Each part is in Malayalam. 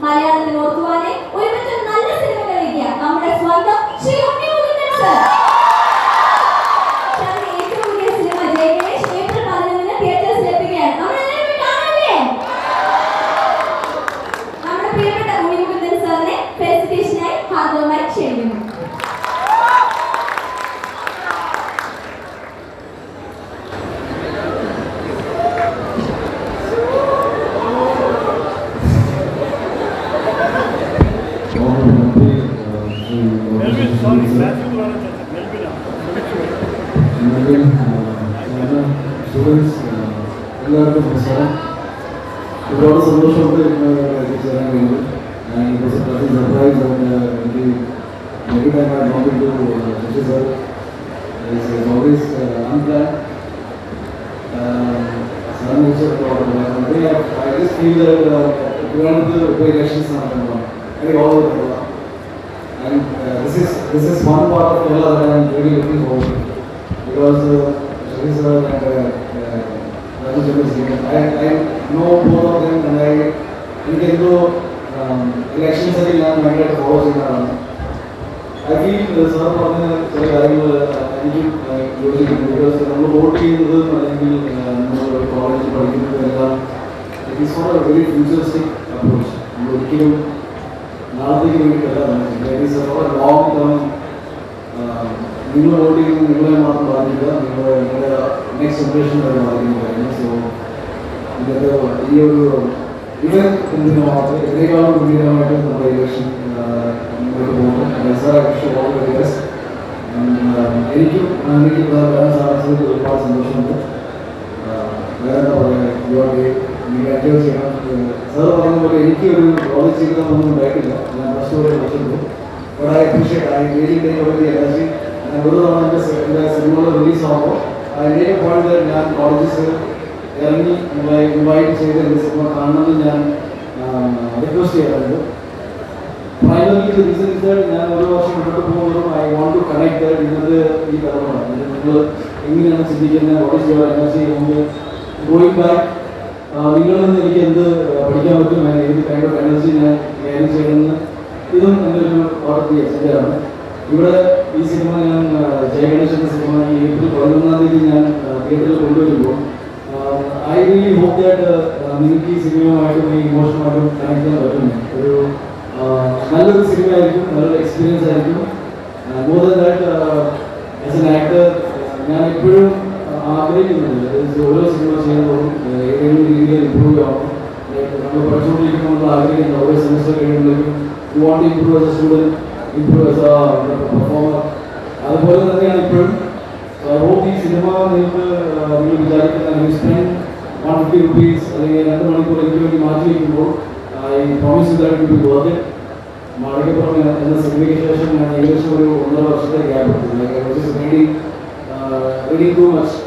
മലയാളത്തിൽ ഓർക്കുവാനെ ഒരുപറ്റം Mr. Sir is always uh, unplanned. Son is a problem. I, mean, I just feel that uh, we want to do elections I think all over the And uh, this is this is one part of Kerala that I am really looking forward to because uh, Shri sir and uh, uh, Raju is given. I, I know both of them and I think though um, elections are in land mandate follows in our feel sir പറഞ്ഞ ചില കാര്യങ്ങൾ എനിക്കും യോജിക്കുന്നു ബിക്കോസ് നമ്മൾ വോട്ട് ചെയ്യുന്നത് അല്ലെങ്കിൽ നമ്മൾ കോളേജിൽ പഠിക്കുന്നത് എല്ലാം it is for a very futuristic approach നമ്മൾ ഒരിക്കലും നാളത്തേക്ക് വേണ്ടിയിട്ടല്ല ലോങ് ടേം നിങ്ങൾ വോട്ട് ചെയ്യുന്നത് നിങ്ങളെ മാത്രം ബാധിക്കുക നിങ്ങളെ നിങ്ങളുടെ നെക്സ്റ്റ് ജനറേഷൻ വരെ ബാധിക്കുന്ന കാര്യങ്ങൾ സോ ഇതിന്റെ ഈ ഒരു ഇവൻ എന്തിനു മാത്രം? ഇതിനേക്കാളും ഗംഭീരമായിട്ട് നമ്മുടെ ഇലക്ഷൻ മുന്നോട്ട് പോകുന്നു. എനിക്കും എനിക്ക് വരാൻ സാധിച്ചതിൽ ഒരുപാട് സന്തോഷമുണ്ട്. വേറെ എന്താ പറയുക യുവർ നിങ്ങൾ എൻജോയ് ചെയ്യണം. സാർ പറഞ്ഞ പോലെ എനിക്ക് ഒരു കോളേജ് ജീവിതമൊന്നും ഉണ്ടായിട്ടില്ല. ഞാൻ പ്ലസ് ടു പഠിച്ചിട്ടുണ്ട്. But I appreciate very energy ഒരു തവണ റിലീസ് ആകുമ്പോൾ ഐ ടേക്ക് പോയിന്റ് ഞാൻ ഇറങ്ങി ഇൻവൈറ്റ് ചെയ്ത് സിനിമ കാണണമെന്ന് ഞാൻ റിക്വസ്റ്റ് ചെയ്യാറുണ്ട്. ഫൈനലി റീസൺ ഞാൻ ഒരു വർഷം മുന്നോട്ട് പോകുമ്പോഴും ഐ വോണ്ട് ടു കണക്ട് ഇന്നത് ഈ തലമുറ നിങ്ങൾ എങ്ങനെയാണ് ചിന്തിക്കുന്നത് what is your energy going back നിങ്ങളിൽ നിന്ന് എനിക്ക് എന്ത് പഠിക്കാൻ പറ്റും? ഏത് കൈൻഡ് ഓഫ് എനർജി ഞാൻ ക്യാരി ചെയ്യണമെന്ന്? ഇതും എന്റെ ഒരു ഓർഡർ എക്സെന്റാണ് ഇവിടെ ഈ സിനിമ ഞാൻ ജയഗണേഷ് സിനിമ ഈ ഏപ്രിൽ പതിനൊന്നാം തീയതി ഞാൻ തിയേറ്ററിൽ കൊണ്ടുവരുമ്പോൾ ഐ റിയലി ഹോപ്പ് ദാറ്റ് നിങ്ങൾക്ക് ഈ സിനിമയുമായിട്ടും ഈ ഇമോഷനുമായിട്ടും കണക്ട് ചെയ്യാൻ പറ്റും ഒരു നല്ലൊരു സിനിമ ആയിരിക്കും നല്ലൊരു എക്സ്പീരിയൻസ് ആയിരിക്കും. More than that as an actor ഞാൻ എപ്പോഴും ആഗ്രഹിക്കുന്നുണ്ട്. ഓരോ സിനിമ ചെയ്യുമ്പോഴും ഏതെങ്കിലും രീതിയിൽ ഇമ്പ്രൂവ് ആവും Like നമ്മൾ പഠിച്ചുകൊണ്ടിരിക്കുമ്പോൾ നമ്മൾ ആഗ്രഹിക്കുന്ന ഓരോ സെമിസ്റ്റർ കഴിയുമ്പോഴേക്കും you want improve as a student improve as a performer അതുപോലെ തന്നെയാണ് ഇപ്പോഴും. ഹോപ്പ് ഈ സിനിമ നിങ്ങൾക്ക് നിങ്ങൾ വിചാരിക്കുന്ന സ്പെൻഡ് വൺ ഫിഫ്റ്റി റുപ്പീസ് അല്ലെങ്കിൽ രണ്ട് മണിക്കൂർ എനിക്ക് വേണ്ടി മാറ്റി വയ്ക്കുമ്പോൾ ഈ promise that to worth Malikappuram എന്ന സിനിമയ്ക്ക് ശേഷം ഞാൻ ഏകദേശം ഒരു ഒന്നര വർഷത്തെ was reading reading too much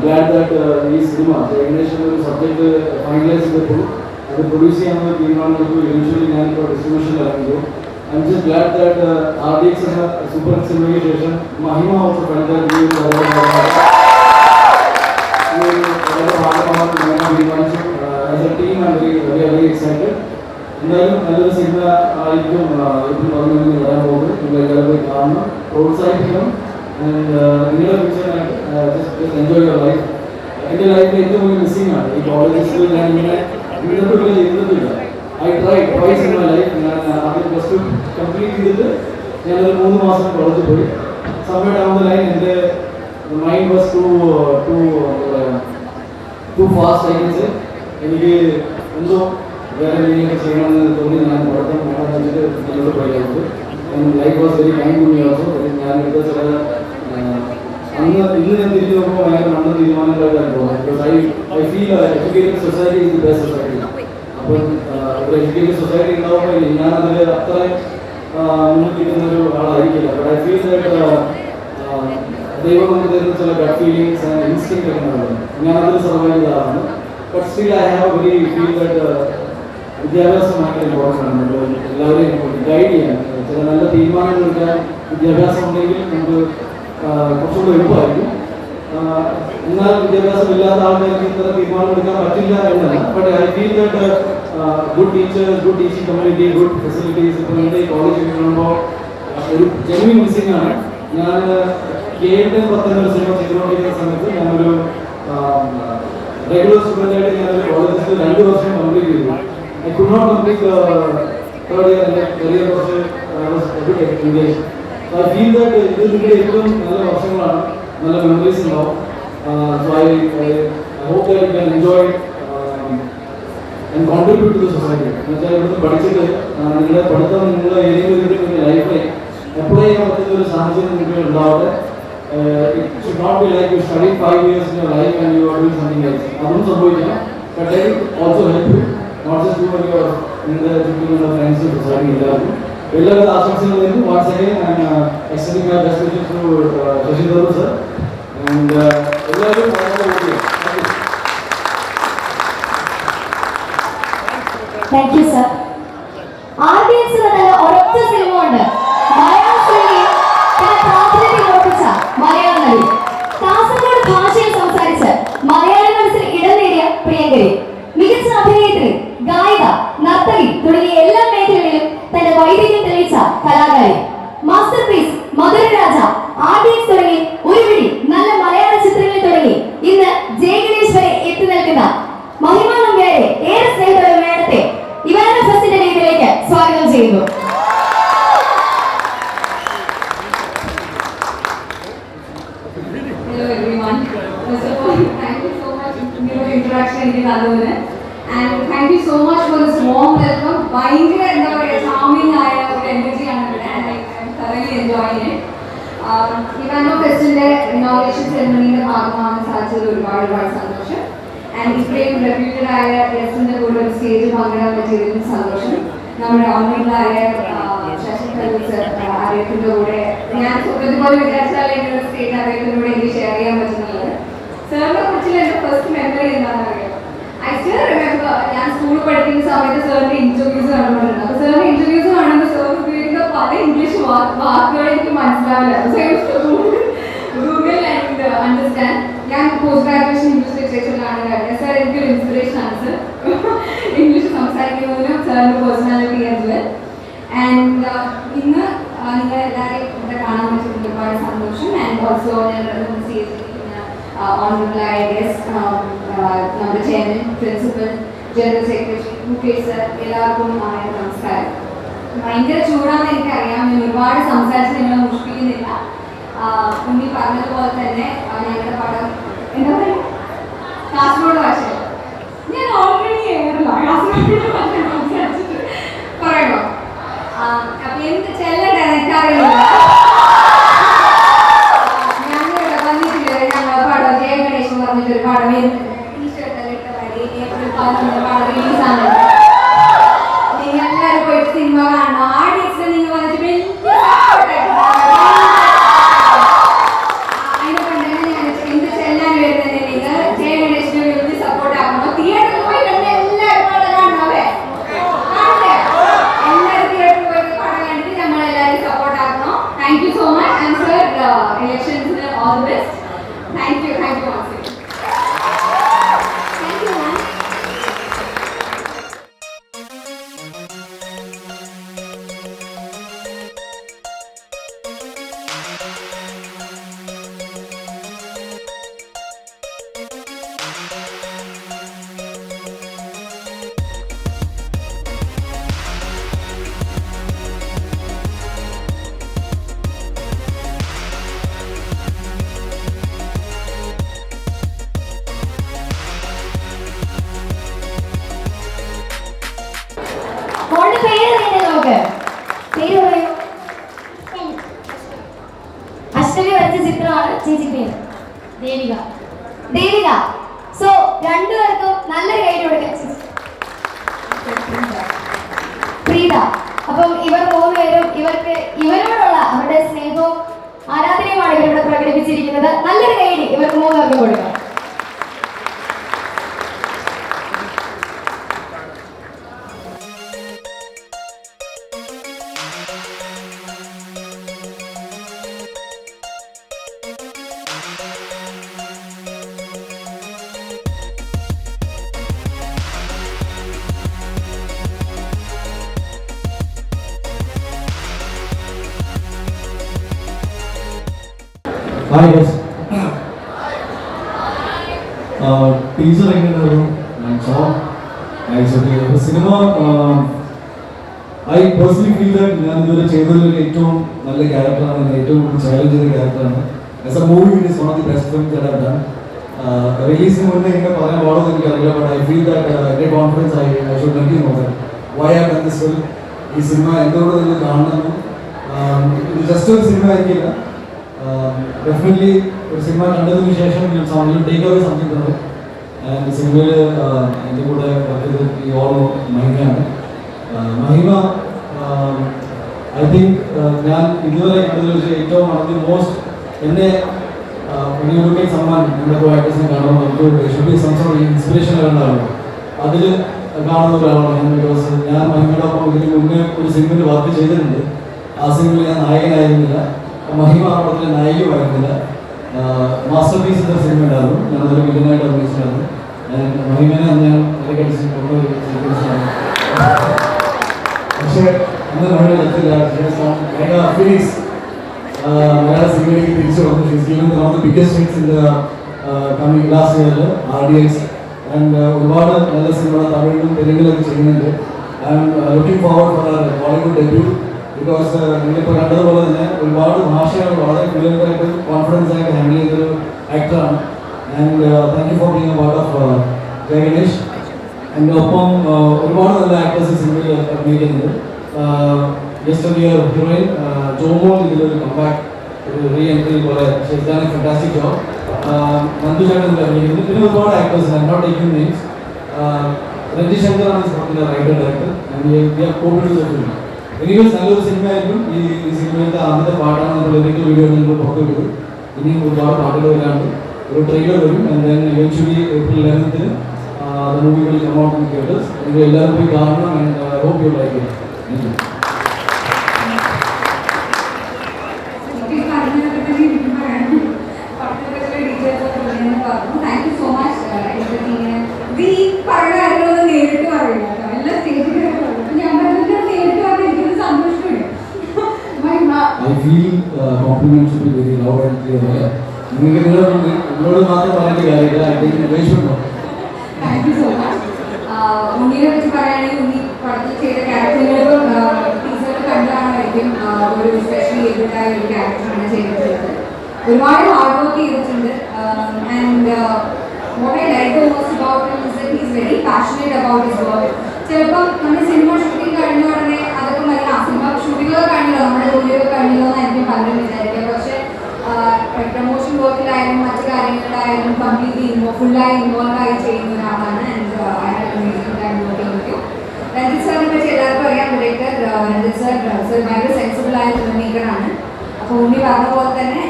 glad that ഈ സിനിമ ഏകദേശം ഒരു സബ്ജക്ട് ഫൈനലൈസ് ചെയ്തപ്പോൾ അത് പ്രൊഡ്യൂസ് ചെയ്യാനുള്ള തീരുമാനമെടുത്തു യൂഷ്വലി ഞാനിപ്പോൾ distribution ഇറങ്ങിയോ I just glad that R D X എന്ന സൂപ്പർ സിനിമയ്ക്ക് ശേഷം മഹിമ ഓഫ് കണ്ടാൽ തീരുമാനിച്ചു as a team I very excited എന്തായാലും നല്ലൊരു സിനിമ ആയിരിക്കും ഏപ്രിൽ പതിനൊന്നിന് വരാൻ പോകുന്നത്. നിങ്ങൾ എല്ലാവരും പോയി കാണണം പ്രോത്സാഹിപ്പിക്കണം. ആൻഡ് നിങ്ങളുടെ ഫ്യൂച്ചറിനായിട്ട് എൻജോയ് യുവർ ലൈഫ് എന്റെ ലൈഫിൽ ഏറ്റവും വലിയ മിസ്സിംഗ് ആണ് ഈ കോളേജസിൽ ഞാൻ ഇങ്ങനെ ഇരുന്നിട്ടില്ല ഇരുന്നിട്ടില്ല. I try twice in my life ഞാൻ ആദ്യം പ്ലസ് ടു കംപ്ലീറ്റ് ചെയ്തിട്ട് ഞാനൊരു മൂന്ന് മാസം കോളേജിൽ പോയി. സമയം ഡൗൺ ദ ലൈൻ എന്റെ mind was too too too fast ആയിട്ട് എനിക്ക് എന്തോ വേറെ രീതിയിലൊക്കെ ചെയ്യണമെന്ന് തോന്നി. ഞാൻ പഠിത്തം വേണം വെച്ചിട്ട് മുന്നോട്ട് life was very kind to me also ഞാൻ എടുത്ത ചില അന്ന് ഇന്ന് ഞാൻ തിരിച്ചു നോക്കുമ്പോൾ ഭയങ്കര നല്ല feel educated society is best society അപ്പം ഒരു എഡ്യൂക്കേറ്റഡ് സൊസൈറ്റി അതിൽ അത്രയും ആ, മുന്നിൽ നിൽക്കുന്ന ഒരു ആളായിരിക്കില്ല. ബട്ട് ഐ ഫീൽ ദാറ്റ് ദൈവം നമുക്ക് തരുന്ന ചില ഗഡ് ഫീലിങ്സ് ആൻഡ് ഇൻസ്റ്റിങ് ഞാൻ അതിൽ സർവൈവ് ചെയ്താണ് but still I have very feel that വിദ്യാഭ്യാസം ഭയങ്കര ഇമ്പോർട്ടന്റ് ആണ്. നമ്മൾ എല്ലാവരെയും ഗൈഡ് ചെയ്യാൻ ചില നല്ല തീരുമാനങ്ങൾ എടുക്കാൻ വിദ്യാഭ്യാസം ഉണ്ടെങ്കിൽ നമുക്ക് കുറച്ചുകൂടെ എളുപ്പമായിരിക്കും. എന്നാൽ വിദ്യാഭ്യാസം ഇല്ലാത്ത ആൾക്കാർക്ക് ഇത്ര തീരുമാനം എടുക്കാൻ പറ്റില്ല എന്നല്ല. But I feel that good teachers good teaching community good facilities ഇപ്പോൾ കോളേജ് ഈ കാണുമ്പോൾ ഒരു ജെന്യൂൻ മിസ്സിംഗ് ആണ്. ഞാൻ കേട്ട് പത്തൊമ്പത് സിനിമ ചെയ്തുകൊണ്ടിരിക്കുന്ന സമയത്ത് ഞാനൊരു റെഗുലർ സ്റ്റുഡന്റ് ആയിട്ട് ഞാൻ കോളേജിൽ രണ്ട് വർഷം കംപ്ലീറ്റ് ചെയ്തു. I could not complete third year എന്റെ കരിയർ കുറച്ച് ഇംഗ്ലീഷ് ഐ ഫീൽ ദാറ്റ് ഇത് നിങ്ങളുടെ ഏറ്റവും നല്ല വർഷങ്ങളാണ് നല്ല മെമ്മറീസ് ഉണ്ടാവും. So I hope that you can enjoy and contribute to society എന്നുവെച്ചാൽ ഇവിടുന്ന് പഠിച്ചിട്ട് നിങ്ങളുടെ പഠിത്തം നിങ്ങളുടെ ഏതെങ്കിലും ഒരു നിങ്ങളുടെ ലൈഫിൽ അപ്ലൈ ചെയ്യാൻ പറ്റുന്ന ഒരു സാഹചര്യം നിങ്ങൾക്ക് ഉണ്ടാവട്ടെ. It should not be like you study five years in your life and you are doing something else അതും സംഭവിക്കാം but I also help you not just you your നിങ്ങളുടെ ചുറ്റുമുള്ള ഫ്രണ്ട്സ് സൊസൈറ്റി എല്ലാവർക്കും. എല്ലാവിധ ആശംസകളും once again and extending my best wishes to Shashi Tharoor sir and എല്ലാവരും വളരെ okay thank you thank you sir audience നല്ല ഒരൊറ്റ സിനിമ ഉണ്ട് മലയാള സിനിമയിൽ പിന്നെ പ്രാധാന്യം ഉറപ്പിച്ച മലയാള നടി കാസർഗോഡ് ഭാഷയിൽ സംസാരിച്ച് മലയാളി മനസ്സിൽ ഇടം നേടിയ പ്രിയങ്കരി മികച്ച അഭിനേത്രി ഗായിക നർത്തകി തുടങ്ങിയ എല്ലാ മേഖലകളിലും തന്റെ വൈദഗ്ധ്യം തെളിയിച്ച കലാകാരി മാസ്റ്റർ പീസ് മധുരരാജ ആർഡിയൻസ് തുടങ്ങി ഒരു പിടി നല്ല മലയാള ചിത്രങ്ങളിൽ തുടങ്ങി ഇന്ന് ജയ ഗണേഷ് വരെ എത്തി നിൽക്കുന്ന മഹിമ നമ്പ്യാരെ ഏറെ സ്നേഹത്തോടെ മേഡത്തെ ഇവാന ഫെസ്റ്റിന്റെ രീതിയിലേക്ക് സ്വാഗതം ചെയ്യുന്നു Hello everyone. First of all, thank you so much for your interaction എനിക്ക് തന്നതിന് and thank you so much for this warm welcome ഭയങ്കര എന്താ പറയുക ചാമിങ് ആയ ഒരു എനർജിയാണ് ഇവിടെ ഐ എൻജോയിങ് ഇവാനോ ഫെസ്റ്റിന്റെ ഇനോഗ്രേഷൻ സെറമണിയുടെ ഭാഗമാണ് സാധിച്ചത് ഒരുപാട് ഒരുപാട് സന്തോഷം. ആൻഡ് ഇത്രയും റെപ്യൂട്ടഡ് ആയ ഗസ്റ്റിന്റെ കൂടെ ഒരു സ്റ്റേജ് പങ്കിടാൻ പറ്റിയതിലും സന്തോഷം. നമ്മുടെ ഓൺലൈനിലായ ശശി തരൂർ സർ കൂടെ ഞാൻ സ്വപ്നത്തിൽ പോലെ വിചാരിച്ചാൽ ഇങ്ങനെ സ്റ്റേജ് അദ്ദേഹത്തിന്റെ കൂടെ എനിക്ക് ഷെയർ ചെയ്യാൻ പറ്റുന്നുള്ളത് സാറിനെ കുറിച്ചുള്ള എന്റെ ഫസ്റ്റ് മെമ്മറി എന്താണെന്ന് അറിയാം? സ്റ്റിൽ റിമെമ്പർ ഞാൻ സ്കൂളിൽ പഠിക്കുന്ന സമയത്ത് സാറിന്റെ ഇന്റർവ്യൂസ് കണ്ടുകൊണ്ടിരുന്നു. അപ്പൊ സാറിന്റെ ഇന്റർവ്യൂസ് കാണുമ്പോൾ സാർ ഉപയോഗിക്കുന്ന പല ഇംഗ്ലീഷ് വാക്കുകൾ എനിക്ക് മനസ്സിലാവില്ല ഗൂഗിൾ ആൻഡ് അണ്ടർസ്റ്റാൻഡ് ഞാൻ പോസ്റ്റ് ഗ്രാജുവേഷൻ ഇംഗ്ലീഷ് ലിറ്ററേച്ചറിലാണ് കഴിഞ്ഞത് സാർ എനിക്കൊരു ഇൻസ്പിറേഷൻ ആണ് സർ ഇംഗ്ലീഷ് സംസാരിക്കുന്നതിനും സാറിന്റെ പേഴ്സണാലിറ്റി വെൽ ആൻഡ് ഇന്ന് ആ, നിങ്ങൾ എല്ലാവരെയും ഇവിടെ കാണാൻ പറ്റിയതിൽ ഒരുപാട് സന്തോഷം. ആൻഡ് ഓൾസോ ഞാൻ ഗസ്റ്റ് നമ്മുടെ chairman principal general secretary Mukesh sir എല്ലാവർക്കും ആയ നമസ്കാരം. ഭയങ്കര ചൂടാന്ന് എനിക്കറിയാം. ഞാൻ ഒരുപാട് സംസാരിച്ച് നിങ്ങളെ മുഷിപ്പിക്കുന്നില്ല. ഉണ്ണി പറഞ്ഞതുപോലെ തന്നെ ഞങ്ങളുടെ പടം എന്താ പറയുക കാസർഗോഡ് ഭാഷ. ഞാൻ ഓൾറെഡി കാസർഗോഡ് ഭാഷ സംസാരിച്ചിട്ട്. പറയണോ? അപ്പൊ എന്ത് ചെല്ലണ്ട എനിക്കറിയില്ല. അവരുടെ പേര് നമുക്ക് പേര് പറയൂ. അശ്വതി വരച്ച ചിത്രമാണ് ചേച്ചി പേര്. ദേവിക. ദേവിക. സോ രണ്ടുപേർക്കും നല്ലൊരു കൈ കൊടുക്കാം. പ്രീത. അപ്പം ഇവർ മൂന്നുപേരും ഇവർക്ക് ഇവരോടുള്ള അവരുടെ സ്നേഹവും ആരാധനയുമാണ് ഇവരിവിടെ പ്രകടിപ്പിച്ചിരിക്കുന്നത്. നല്ലൊരു കൈ ഇവർക്ക് മൂന്നുപേർക്കും കൊടുക്കാം. ഹായ് ബോസ് ടീച്ചർ എങ്ങനെയായിരുന്നു cinema I personally feel that ഞാൻ ഇതുവരെ ചെയ്തതിൽ ഏറ്റവും നല്ല ക്യാരക്ടറാണ് ഏറ്റവും കൂടുതൽ ചാലഞ്ച് ചെയ്ത ക്യാരക്ടറാണ് as a movie it is one of the best film done റിലീസിന് മുന്നേ എങ്ങനെ പറയാൻ പാടുമെന്ന് എനിക്കറിയില്ല ബട്ട് ഐ ഫീൽ ദാറ്റ് എന്റെ കോൺഫിഡൻസ് ആയി I should let you know that why are done this film ഈ സിനിമ എന്തുകൊണ്ട് നിങ്ങൾ കാണണമെന്നും ജസ്റ്റ് ഒരു സിനിമ ആയിരിക്കില്ല. ഡെഫിനറ്റ്ലി ഒരു സിനിമ കണ്ടതിന് ശേഷം ഞാൻ സൗണ്ടിൽ ടേക്ക് ഓവർ സംതിങ് സിനിമയിൽ എന്റെ കൂടെ ഈ ഓൾ മഹിമയാണ്. മഹിമ ഐ തിങ്ക് ഞാൻ ഇതുവരെ കണ്ടതിൽ ഏറ്റവും വളരെ മോസ്റ്റ് എന്നെ യൂറോപ്യൻ സമ്മാൻ നമ്മുടെ കോ ആക്ടേഴ്സിനെ കാണുമ്പോൾ നമുക്ക് ബി സംസം ഇൻസ്പിറേഷൻ കണ്ടാണ് അതിൽ കാണുന്ന ഒരാളാണ് ബിക്കോസ് ഞാൻ മഹിമയുടെ ഒപ്പം ഇതിന് മുന്നേ ഒരു സിനിമയിൽ വർക്ക് ചെയ്തിട്ടുണ്ട്. ആ സിനിമയിൽ ഞാൻ നായകനായിരുന്നില്ല. മഹിമ ആ പടത്തിലെ നായികയുമായിരുന്നില്ല മാസ്റ്റർ പീസ് എന്ന സിനിമ ഉണ്ടായിരുന്നു. ഞാനതൊരു വില്ലനായിട്ട് അഭിനയിച്ചിട്ടുണ്ടായിരുന്നു ഞാൻ മഹിമനെ അന്ന് ഞാൻ ഇടയ്ക്കടിച്ച് കൊണ്ടുപോയി പക്ഷേ അന്ന് നമ്മുടെ അടുത്തില്ല. ഫിനിക്സ് മലയാള സിനിമയിലേക്ക് തിരിച്ചു വന്നു. She's one biggest in the coming last ഇയറിൽ ആർ ഡി എക്സ് ആൻഡ് ഒരുപാട് നല്ല സിനിമകൾ തമിഴിലും തെലുങ്കിലൊക്കെ ചെയ്യുന്നുണ്ട്. I am looking forward for Bollywood debut because നിങ്ങളിപ്പോൾ കണ്ടതുപോലെ തന്നെ ഒരുപാട് ഭാഷകൾ വളരെ ഫ്ലുവന്റായിട്ട് കോൺഫിഡൻസ് ആയിട്ട് ഹാൻഡിൽ ചെയ്തൊരു ആക്ടറാണ് and thank you for being a part of Jaya Ganesh എന്റെ ഒപ്പം uh, ഒരുപാട് നല്ല ആക്ടേഴ്സ് സിനിമയിൽ അഭിനയിക്കുന്നുണ്ട്. ജസ്റ്റ് ഇയർ ഹീറോയിൻ ജോമോൾ ഇതിലൊരു കമ്പാക്ട് ഒരു റീ എൻട്രി പോലെ ഷെയ്ദാൻ ഫെന്റാസ്റ്റിക് ജോബ് നന്ദു ചേട്ടൻ അഭിനയിക്കുന്നു. പിന്നെ ഒരുപാട് actors I not taking names Ranji ശങ്കറാണ് writer director and Covid എനിക്കും നല്ലൊരു സിനിമ ഈ ഈ ആദ്യത്തെ പാട്ടാണ് നമ്മൾ വീഡിയോ നിങ്ങൾ പുറത്ത് വിടും. ഇനിയും ഒരുപാട് പാട്ടുകൾ വരാണ്ട് ഒരു ട്രെയിലർ വരും. ഏപ്രിൽ ലെവൻത്തിന് മൂവി വിൽ കേട്ട്. നിങ്ങൾ എല്ലാവരും പോയി കാണണം. Hope you like it thank you എനിക്ക് ഈ പറഞ്ഞതിനെ പറ്റി എനിക്ക് പറയാനുണ്ട്. പടത്തെക്കുറിച്ചുള്ള details ഒക്കെ ഉണ്ടെന്ന് പറഞ്ഞു. Thank you so much, uh, എനിക്ക് ഇങ്ങനെ ഇത് ഈ പറയുന്ന കാര്യങ്ങളൊന്നും നേരിട്ട് പറയില്ല കേട്ടോ. എല്ലാം സ്റ്റേജിൽ പറയും. അപ്പൊ ഞാൻ പറഞ്ഞത് നേരിട്ട് പറഞ്ഞാൽ എനിക്കൊരു സന്തോഷമുണ്ട്. Mahima, I feel be very loud and clear നിങ്ങൾക്ക് നിങ്ങളോട് നിങ്ങളോട് മാത്രം പറയേണ്ട കാര്യമില്ല. തിങ്ക് ഉപേക്ഷിച്ചുണ്ടോ you so much. ആഹ് ഉണ്ണിനെ പറ്റി പറയുകയാണെങ്കിൽ ഉണ്ണി പടത്തിൽ ചെയ്ത ക്യാരക്ടറുകൾ ടീച്ചർ കണ്ടാണായിരിക്കും ആഹ് ഒരു സ്പെഷ്യൽ ഏബിൾഡായ ഒരു ക്യാരക്ടറാണ് ചെയ്തിട്ടുള്ളത്. ഒരുപാട് ഹാർഡ് വർക്ക് ചെയ്തിട്ടുണ്ട്. And what I like most about his very passionate about his work ചിലപ്പോൾ നമ്മുടെ സിനിമ ഷൂട്ടിംഗ് കഴിഞ്ഞ ഉടനെ അതൊക്കെ മതി ആ സിനിമ ഷൂട്ടിങ്ങൊക്കെ കണ്ടല്ലോ നമ്മുടെ ജോലിയൊക്കെ കണ്ടല്ലോ എന്നായിരിക്കും പലരും വിചാരിക്കുക. പക്ഷേ പ്രൊമോഷൻ വർക്കിലായാലും മറ്റു കാര്യങ്ങളിലായാലും കംപ്ലീറ്റ്ലി ഫുള്ളായി ഇൻവോൾവ് ആയി ചെയ്യുന്ന ഒരാളാണ് രഞ്ജിത് സാറിനെ പറ്റി എല്ലാവർക്കും അറിയാം. ഡയറക്ടർ രഞ്ജിത് സാർ സാർ ഭയങ്കര സെൻസിബിൾ ആയ ഫിലിം മേക്കറാണ് അപ്പോൾ ഉണ്ണി പറഞ്ഞ പോലെ തന്നെ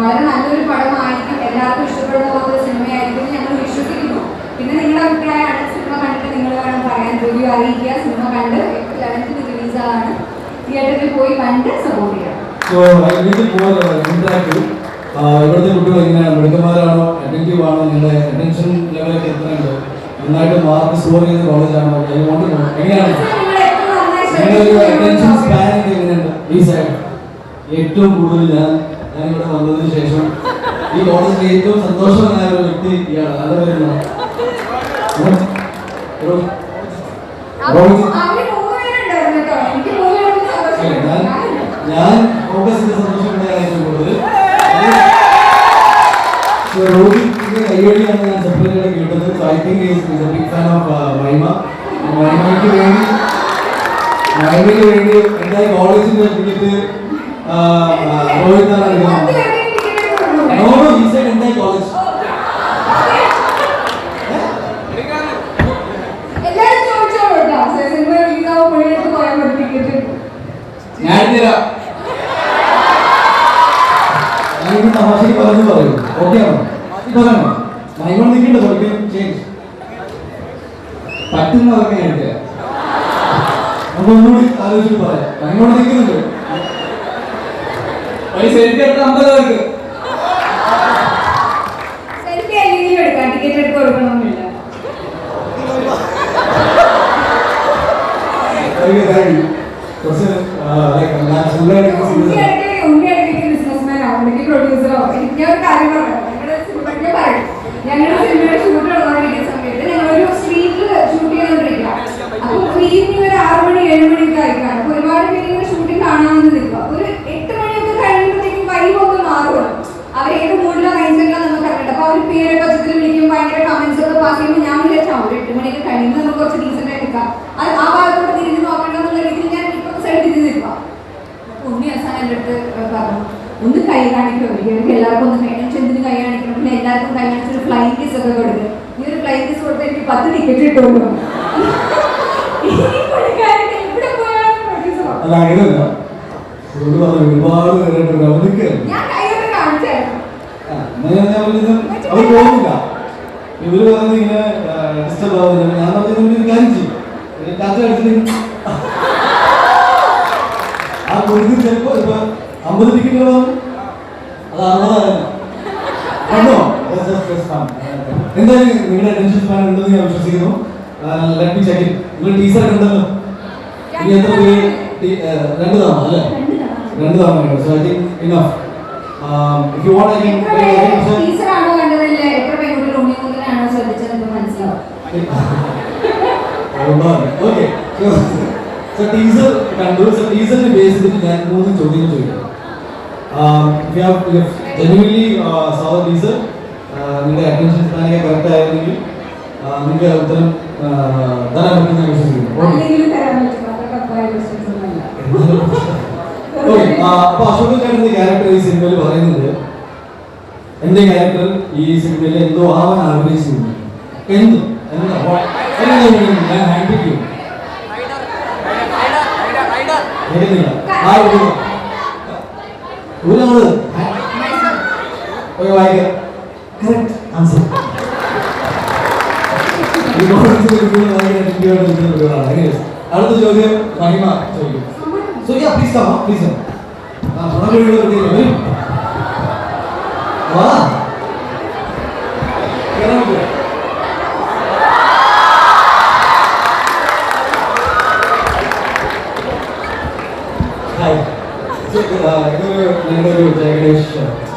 വളരെ നല്ലൊരു പടമായിരിക്കും. എല്ലാവർക്കും ഇഷ്ടപ്പെടുന്ന പോലത്തെ സിനിമയായിരിക്കും ഞങ്ങൾ വിശ്വസിക്കുന്നു. പിന്നെ നിങ്ങളുടെ അഭിപ്രായമാണ് സിനിമ കണ്ടിട്ട് നിങ്ങൾ വേണം പറയാൻ. റിവ്യൂ അറിയിക്കുക. സിനിമ കണ്ട് ലെവൻത്തിന് റിലീസാണ് തിയേറ്ററിൽ പോയി കണ്ട് സപ്പോർട്ട് ചെയ്യാം. സോ വിൽ മോർ ഇന്ററാക്റ്റീവ് ഇവിടുത്തെ കുട്ടികൾ എങ്ങനെയാണ് മിടുക്കന്മാരാണോ അറ്റന്റീവ് ആണോ നിങ്ങളുടെ അറ്റൻഷൻ ലെവലൊക്കെ എത്രയുണ്ട് നന്നായിട്ട് മാർക്ക് സ്കോർ ചെയ്ത കോളേജാണോ നോ എങ്ങനെയാണ്? നിങ്ങളുടെ അറ്റൻഷൻ ശ്രദ്ധിച്ചു എങ്ങനെയുണ്ട്? ഈ സൈഡ് ഏറ്റവും കൂടുതൽ ഞാൻ ഞാൻ ഇവിടെ വന്നതിന് ശേഷം ഈ കോളേജിൽ ഏറ്റവും സന്തോഷമായ ഒരു വ്യക്തി ഇയാളാണ്. അത് വരുന്നത് റോഹിത് അവർ മൂന്ന് പേരുണ്ടായിരുന്നു കേട്ടോ എനിക്ക് മൂന്ന് പേർക്കും അല്ല, സന്തോഷം ഞാൻ ഞാൻ കോൺഗ്രസിന്റെ ചെയ്ത സന്തോഷം ഇവിടെയാണ് ഏറ്റവും കൂടുതൽ So, രോഹിത് കൈയടിയാണ് ഞാൻ സെപ്പറേറ്റ് ആയിട്ട് കേട്ടത് so I think is a big fan of മൈമ മൈമയ്ക്ക് വേണ്ടി മൈമിന് വേണ്ടി എന്തായി കോളേജിന്റെ ടിക്കറ്റ് റോഹിത്താണ് പത്ത് എടുക്കുന്നത് പേരുടെ ടിക്കറ്റ് എടുത്ത് നോ കൊടുക്കണം. നോ ഈ സൈഡ് എന്തായി കോളേജ് എല്ലാവരും ചോദിച്ചോളൂ കേട്ടോ സിനിമ റിലീസ് ആവുമ്പോഴേക്ക് പോയാൽ മതി ടിക്കറ്റ് ഞാൻ തരാം ഞാൻ ഇന്ന് തമാശക്ക് പറഞ്ഞു പറയൂ ഓക്കെ ആണോ പറയണോ മൈമൺ നിൽക്കണ്ട പഠിക്കാൻ ചേഞ്ച് പറ്റുന്നതൊക്കെ ഞാൻ തരാം നമുക്ക് ഒന്നുകൂടി ആലോചിച്ചിട്ട് പറയാം മൈമൺ നിൽക്കുന്നുണ്ട് ഒരു സെൽഫി എടുത്ത അമ്പത് പേർക്ക് സെൽഫി അല്ലെങ്കിലും എടുക്കാം ടിക്കറ്റ് എടുത്ത് കൊടുക്കണമെന്നില്ല ഓക്കെ താങ്ക് യു കുറച്ച് ലൈക്ക് ഞാൻ ഫുള്ളായിട്ട് ഉണ്ണി ഇടയ്ക്ക് ഉണ്ണി ഇടയ്ക്ക് ബിസിനസ്മാൻ ആവും അല്ലെങ്കിൽ പ്രൊഡ്യൂസർ ആവും എനിക്ക് ഞങ്ങളുടെ സിനിമയ്ക്ക് പറയും ഞങ്ങളുടെ സിനിമയുടെ ഷൂട്ട് നടന്നുകൊണ്ടിരിക്കുന്ന സമയത്ത് ഞങ്ങളൊരു സ്ട്രീറ്റിൽ ഷൂട്ട് ചെയ്തുകൊണ്ടിരിക്കുക അപ്പോൾ ഈവനിങ് ഒരു ആറ് മണി ഏഴ് മണിയൊക്കെ ആയിക്കാണ് അപ്പോൾ ഒരുപാട് പേര് ഇങ്ങനെ ഷൂട്ടിംഗ് കാണാമെന്ന് ഒരു എട്ട് മണിയൊക്കെ കഴിയുമ്പോഴത്തേക്കും വൈബ് ഒന്ന് മാറുമല്ലോ അവർ ഏത് മൂഡിലോ മൈൻഡിലോ നമുക്ക് അറിയണ്ട. അവർ പേരെ പച്ചത്തിൽ വിളിക്കും ഭയങ്കര കമന്റ്സ് ഒക്കെ പാസ് ഞാൻ വിചാരിച്ചു ഒരു എട്ട് മണിയൊക്കെ കഴിയുമ്പോൾ കുറച്ച് ഡീസന്റ് അത് ആ ഭാഗത്തോട്ട് തിരിഞ്ഞ് നോക്കണ്ട എന്നുള്ള രീതിയിൽ ഞാൻ ഇപ്പോൾ സൈഡ് തിരിഞ്ഞ് നിൽക്കുക ഉണ്ണി അവസാനം ഒന്ന് കൈ കാണിക്കുമോ എനിക്ക് എല്ലാവർക്കും ഒന്ന് എന്തിനും കൈ കാണിക്കണം. പിന്നെ എല്ലാവർക്കും കൈ കാണിച്ച് ഒരു ഫ്ലൈ കിസ് ഒക്കെ കൊടുക്കുക ഈ ഒരു ഫ്ലൈ കിസ് കൊടുത്ത് എനിക്ക് പത്ത് ടിക്കറ്റ് കിട്ടുള്ളൂ. അല്ല അങ്ങനെയല്ല. ഒരുപാട് പേരായിട്ട് നിൽക്കുകയാണ് ഞാൻ കൈയൊക്കെ കാണിച്ചായിരുന്നു. പറഞ്ഞത് അവർ പോകുന്നില്ല. ഇവർ പറയുന്നത് ഇങ്ങനെ ഡിസ്റ്റർബ് ആവുന്നില്ല. ഞാൻ പറഞ്ഞത് ഒരു കാര്യം ചെയ്യും. കാറ്റ് അടിച്ചിട്ട് ആ കൊടുത്ത് ചിലപ്പോ ഇപ്പൊ അമ്പത് ടിക്കറ്റ് അത് അറുപതായിരുന്നു. Fine. എന്തായാലും നിങ്ങളുടെ അറ്റൻഷൻ സ്പാൻ ഉണ്ടെന്ന് ഞാൻ വിശ്വസിക്കുന്നു. ലെറ്റ് മീ ചെക്ക് നിങ്ങൾ ടീച്ചർ കണ്ടല്ലോ ഇനി എത്ര പേര്? രണ്ട് തവണ അല്ലേ? രണ്ട് തവണ. കണ്ടു so I think enough if you want I എത്ര ടീച്ചർ ആണോ കണ്ടതല്ലേ? എത്ര പെൺകുട്ടികൾ ഉണ്ണി മുതലാണോ ശ്രദ്ധിച്ചത് എന്ന് മനസ്സിലാവും. ഓക്കെ സോ ടീസർ കണ്ടു. സോ ടീസറിനെ ബേസ് ചെയ്തിട്ട് ഞാൻ മൂന്ന് ചോദ്യങ്ങൾ ചോദിക്കാം. ജെനുവൻലി സോ ടീസർ നിങ്ങളുടെ അറ്റൻഷൻ സ്ഥാനിക കറക്റ്റ് ആയിരുന്നെങ്കിൽ നിങ്ങൾക്ക് ഉത്തരം ആ, തരാൻ പറ്റുന്ന ഞാൻ വിശ്വസിക്കുന്നു അപ്പൊ അശോക് ചേട്ടന്റെ ക്യാരക്ടർ ഈ സിനിമയിൽ പറയുന്നത് എന്റെ ക്യാരക്ടർ ഈ സിനിമയിൽ എന്തോ ആവാൻ ആഗ്രഹിച്ചിരുന്നു. എന്ത്? എന്താ? 여기 와 이게 그래 암소 이거 어떻게 그런 아이를 준비하는 그런 거야 알겠어. 알아도 저기 마지막 저기. 소희야 please come up please 나 전화 걸려고 그러더니 와. 여러분들 하이 그, 그, 그, 그, 그, 그, 그, 그, 그, 그, 그, 그,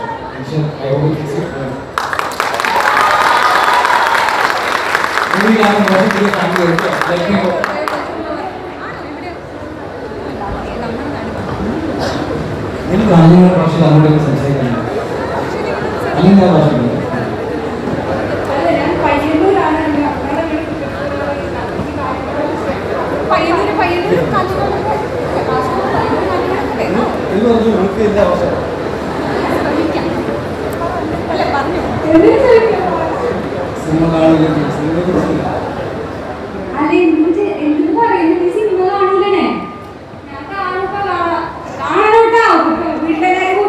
വീട് പയ്യന്നൂര് പയ്യന്നൂര് കാഞ്ഞങ്ങാട് കാസർഗോഡ് പയ്യന്നൂര് കാഞ്ഞങ്ങാടൊക്കെ വരണം. ഇത് പറഞ്ഞു ഉൾക്ക് ഇല്ല ഭാഷ ശ്രമിക്കാം. അല്ല, പറഞ്ഞോ. എന്തിനു ശ്രമിക്കാം? സിനിമ കാണില്ല സിനിമ കുറിച്ചില്ല അല്ല, എന്തിന് ചെ- എന്തിന് പറയുന്നു? നീ സിനിമ കാണൂലേ? ഞാൻ കാണുമ്പോ കാണാം. കാണണം കേട്ടോ. വീട്ടിലെല്ലാവരും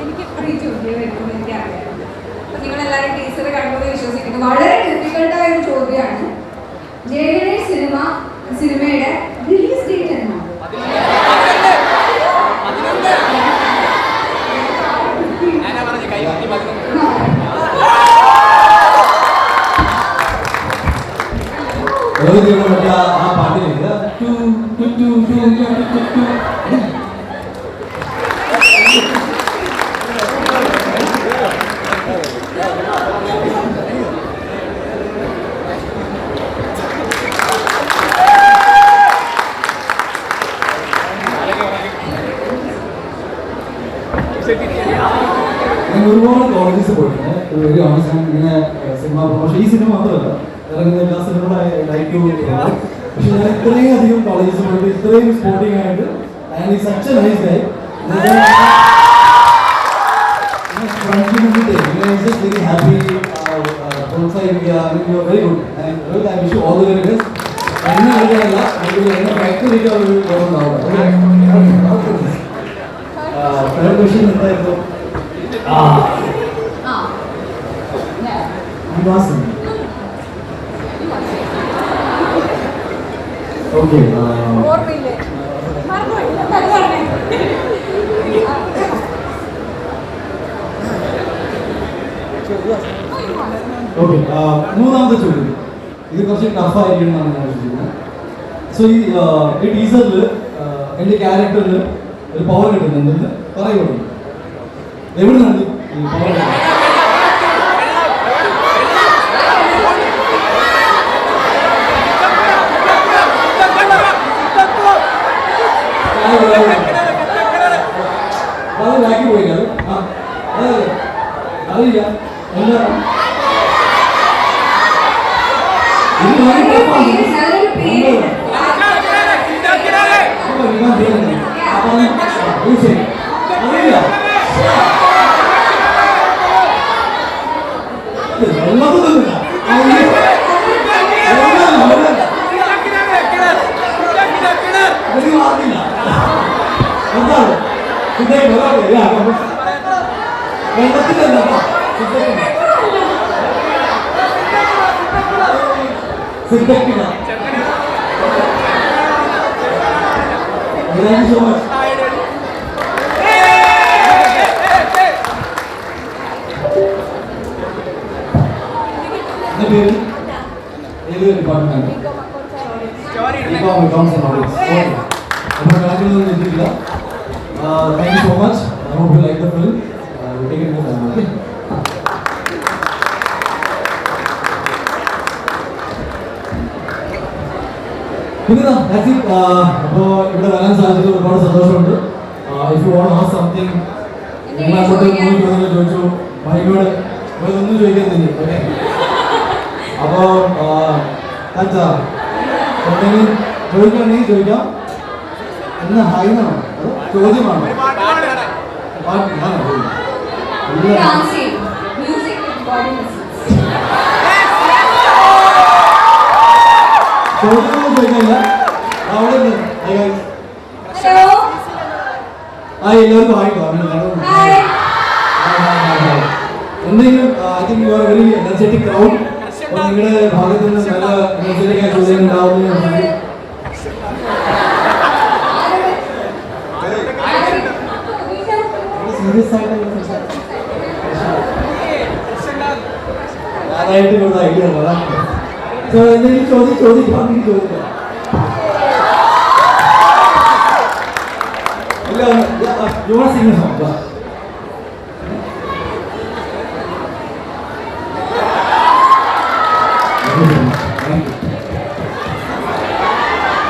എനിക്ക് ഈ ചോദ്യം വരുന്നത് എനിക്കറിയാം. നിങ്ങൾ നിങ്ങളെല്ലാവരും ടീച്ചർ കണ്ടെന്ന് വിശ്വസിക്കുന്നു. വളരെ ഡിഫിക്കൽട്ടായ ഒരു ചോദ്യമാണ്. ജയയുടെ സിനിമ സിനിമയുടെ റിലീസ് ഡേറ്റ് എന്നാണ് ലോകത്തിലുള്ള മറ്റേ ആ ആ പാട്ടിലില്ല ടു to to to to to ടു ഞാൻ ഒരുപാട് കോളേജസ് പോയിട്ടുണ്ട് വെരി ഓണസ്റ്റ് ഞാൻ ഇങ്ങനെ സിനിമ പ്രൊമോഷൻ ഈ സിനിമ മാത്രമല്ല ഇറങ്ങുന്ന എല്ലാ സിനിമകളും ലൈക്ക് ടു പക്ഷെ ഞാൻ ഇത്രയും അധികം കോളേജസ് പോയിട്ട് ഇത്രയും സ്പോർട്ടിംഗ് ആയിട്ട് ആൻഡ് ഈ such a nice guy very happy പ്രോത്സാഹിപ്പിക്കുക very good I wish all the very best എന്നെ അറിയാനല്ല എന്നെ ഫാക്ടറിക്ക് ഒരു ഗുണമുണ്ടാവും തേർഡ് ക്വസ്റ്റ്യൻ എന്തായിരുന്നു ആ ആ നിവാസം ഓക്കെ മൂന്നാമത്തെ ചോദ്യം. ഇത് കുറച്ച് ടഫ് ആയിരിക്കും എന്നാണ് ഞാൻ വിശ്വസിക്കുന്നത് സോ ഈ ഈ ടീസറിൽ എന്റെ ക്യാരക്ടറിൽ ഒരു പവർ കിട്ടുന്നുണ്ടെന്ന് പറയുള്ളൂ എവിടെ നിന്നാണ് ഈ പവർ അത് ബാക്കി പോയില്ല അത് ആ അതല്ലേ അറിയില്ല എന്താ ഇത് വളരെ tough ആണ്. നല്ലൊരു പേര് അപ്പൊ നിങ്ങൾ ചെയ്യുന്നത്. അപ്പൊ അത് അത് ശരി. അറിയില്ല. ഇത് വെള്ളമൊന്നുമില്ല. അറിയില്ല. വെള്ളമല്ല, വെള്ളമല്ല. എനിക്ക് അറിയില്ല. എന്താണ്? ഇതേ വെള്ളം ഇല്ല. അപ്പൊ വെള്ളത്തിലല്ല കേട്ടോ. സിന്തറ്റിക്ക. Thank you so much. എന്റെ പേര് ഏത് department B Com accounts and audits okay അപ്പോൾ കണക്കിലൊന്നും എത്തിയിട്ടില്ല thank you so much you like the film. Uh, we'll take it okay പിന്നെ ദാറ്റ്സ് ഇറ്റ് അപ്പോൾ ഇവിടെ വരാൻ സാധിച്ചത് ഒരുപാട് സന്തോഷമുണ്ട്. ഇഫ് യു വോണ്ട് ആ സംതിങ് നിങ്ങൾ അങ്ങോട്ട് ചോദ്യങ്ങൾ ചോദിച്ചു. ഭയങ്കര ഒന്നും ചോദിക്കുന്നില്ല ഓക്കെ. അപ്പോൾ അച്ഛാ എന്തെങ്കിലും ചോദിക്കണമെങ്കിൽ ചോദിക്കാം. എന്ന് ഹൈനാണ് ചോദ്യമാണോ? പാട്ട് ഞാനോ ഇല്ല. ഡാൻസ് ചെയ്യും മ്യൂസിക് വിത്ത് ബോഡി മസിൽസ് ചോദ്യമൊന്നും ചോദിക്കില്ല അവിടെ ഉണ്ട്. Hi guys. ഹലോ ആ എല്ലാവർക്കും ആയിട്ടോ അങ്ങനെ ഞങ്ങളും ഹായ് എന്തെങ്കിലും I think you are very energetic crowd അപ്പോൾ നിങ്ങളുടെ ഭാഗത്ത് നിന്ന് നല്ല എനർജറ്റിക് ആയ ചോദ്യം സീരിയസ് ആയിട്ട് ഞാനായിട്ട് ഇവിടെ ഐഡിയ സോ എന്തെങ്കിലും ചോദ്യം ചോദിക്കുകയാണെങ്കിൽ ചോദിക്കാം ഇല്ല യുവ singer song Thank you.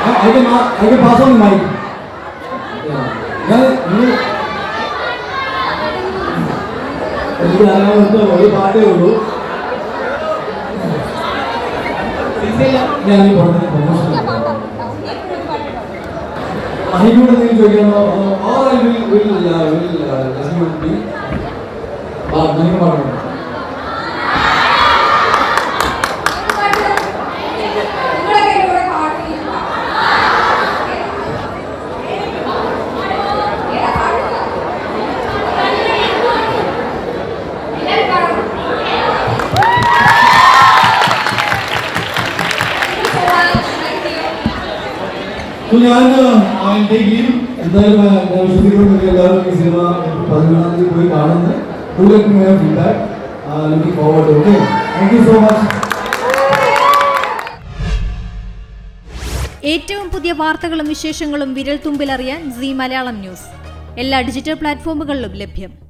I I can I can pass on the mic. എനിക്ക് അറിയാവുന്ന ഒരു പാട്ടേ ഉള്ളൂ ഞാൻ ഈ പാട്ടിന് പ്രൊമോഷൻ മഹിനോട് എന്തെങ്കിലും ചോദിക്കാമോ all will will will be ആ മഹിമ പാടുന്നു നിങ്ങളൊക്കെ എന്റെ കൂടെ പാട്ട് ചെയ്യും. ഏതാ പാട്ട്? എല്ലാവരും പാടണം. Thank you. അപ്പോൾ എന്തായാലും പോയി കാണുന്നത്. ഞാൻ ഫോർവേഡ് ഏറ്റവും പുതിയ വാർത്തകളും വിശേഷങ്ങളും വിരൽ തുമ്പിലറിയാൻ സി മലയാളം ന്യൂസ്. എല്ലാ ഡിജിറ്റൽ പ്ലാറ്റ്ഫോമുകളിലും ലഭ്യം.